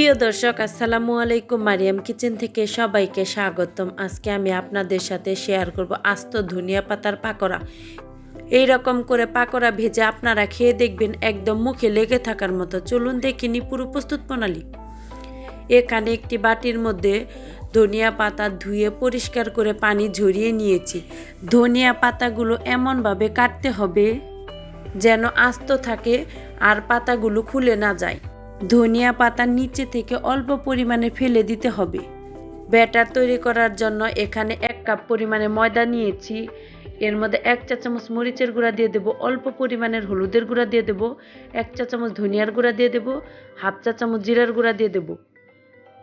প্রিয় দর্শক, আসসালামু আলাইকুম। মারিয়াম কিচেন থেকে সবাইকে স্বাগতম। আজকে আমি আপনাদের সাথে শেয়ার করব আস্ত ধনিয়া পাতার পাকোড়া। এই রকম করে পাকোড়া ভেজে আপনারা খেয়ে দেখবেন, একদম মুখে লেগে থাকার মতো। চলুন দেখিনি পুরো প্রস্তুত প্রণালী। এখানে একটি বাটির মধ্যে ধনিয়া পাতা ধুয়ে পরিষ্কার করে পানি ঝরিয়ে নিয়েছি। ধনিয়া পাতাগুলো এমনভাবে কাটতে হবে যেন আস্ত থাকে আর পাতাগুলো খুলে না যায়। ধনিয়া পাতার নিচে থেকে অল্প পরিমাণে ফেলে দিতে হবে। ব্যাটার তৈরি করার জন্য এখানে এক কাপ পরিমাণে ময়দা নিয়েছি। এর মধ্যে এক চা চামচ মরিচের গুঁড়া দিয়ে দেবো, অল্প পরিমাণের হলুদের গুঁড়া দিয়ে দেবো, এক চা চামচ ধনিয়ার গুঁড়া দিয়ে দেবো, হাফ চা চামচ জিরার গুঁড়া দিয়ে দেবো।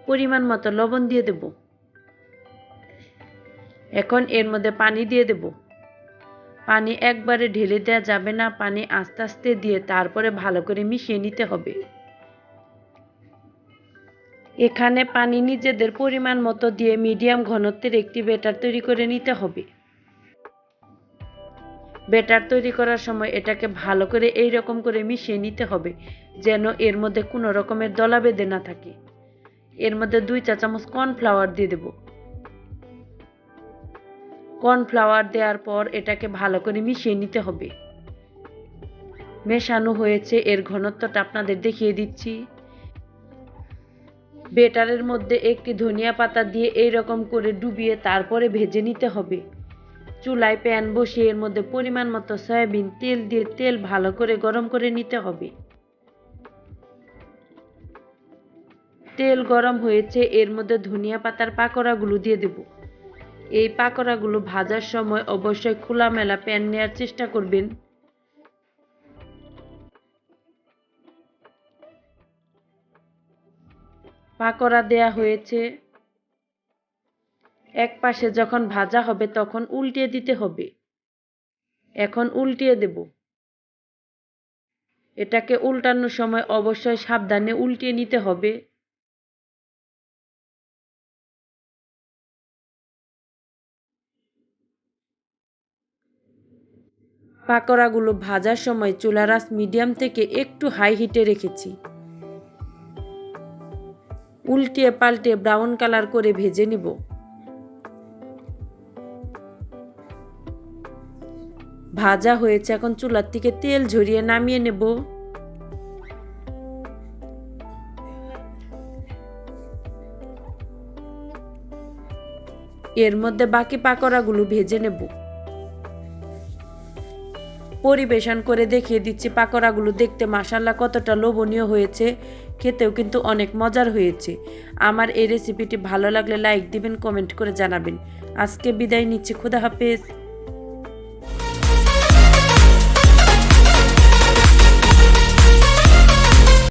পরিমাণ মতো লবণ দিয়ে দেব। এখন এর মধ্যে পানি দিয়ে দেব। পানি একবারে ঢেলে দেওয়া যাবে না, পানি আস্তে আস্তে দিয়ে তারপরে ভালো করে মিশিয়ে নিতে হবে। এখানে পানি নিজেদের পরিমাণ মতো দিয়ে মিডিয়াম ঘনত্বের একটি ব্যাটার তৈরি করে নিতে হবে। ব্যাটার তৈরি করার সময় এটাকে ভালো করে এই রকম করে মিশিয়ে নিতে হবে, যেন এর মধ্যে কোনো রকমের দলা বেঁধে না থাকে। এর মধ্যে দুই চা চামচ কর্নফ্লাওয়ার দিয়ে দেব। কর্নফ্লাওয়ার দেওয়ার পর এটাকে ভালো করে মিশিয়ে নিতে হবে। মেশানো হয়েছে, এর ঘনত্বটা আপনাদের দেখিয়ে দিচ্ছি। বেটারের মধ্যে একটি ধনিয়া পাতা দিয়ে এই রকম করে ডুবিয়ে তারপরে ভেজে নিতে হবে। চুলায় প্যান বসিয়ে এর মধ্যে পরিমাণ মতো সয়াবিন, তেল দিয়ে তেল ভালো করে গরম করে নিতে হবে। তেল গরম হয়েছে, এর মধ্যে ধনিয়া পাতার পাকোড়াগুলো দিয়ে দেব। এই পাকোড়াগুলো ভাজার সময় অবশ্যই খোলামেলা প্যান নেওয়ার চেষ্টা করবেন। পাকোড়া দেয়া হয়েছে। এক পাশে যখন ভাজা হবে তখন উল্টিয়ে দিতে হবে। এখন উল্টিয়ে দেব। এটাকে উল্টানোর সময় অবশ্যই সাবধানে উল্টিয়ে নিতে হবে। পাকোড়াগুলো ভাজার সময় চুলার আঁচ মিডিয়াম থেকে একটু হাই হিটে রেখেছি। উল্টিয়ে পাল্টে ব্রাউন কালার করে ভেজে নিব। ভাজা হয়েছে, এখন চুলার থেকে তেল ঝরিয়ে নামিয়ে নেব। এর মধ্যে বাকি পাকোড়াগুলো ভেজে নেব। পরিবেশন করে দেখিয়ে দিচ্ছি পাকোড়াগুলো দেখতে মাসাল্লা কতটা লোভনীয় হয়েছে। খেতেও কিন্তু অনেক মজার হয়েছে। আমার এই রেসিপিটি ভালো লাগলে লাইক দিবেন কমেন্ট করে জানাবেন। আজকে বিদায় নিচ্ছি, খুদা হাফেজ।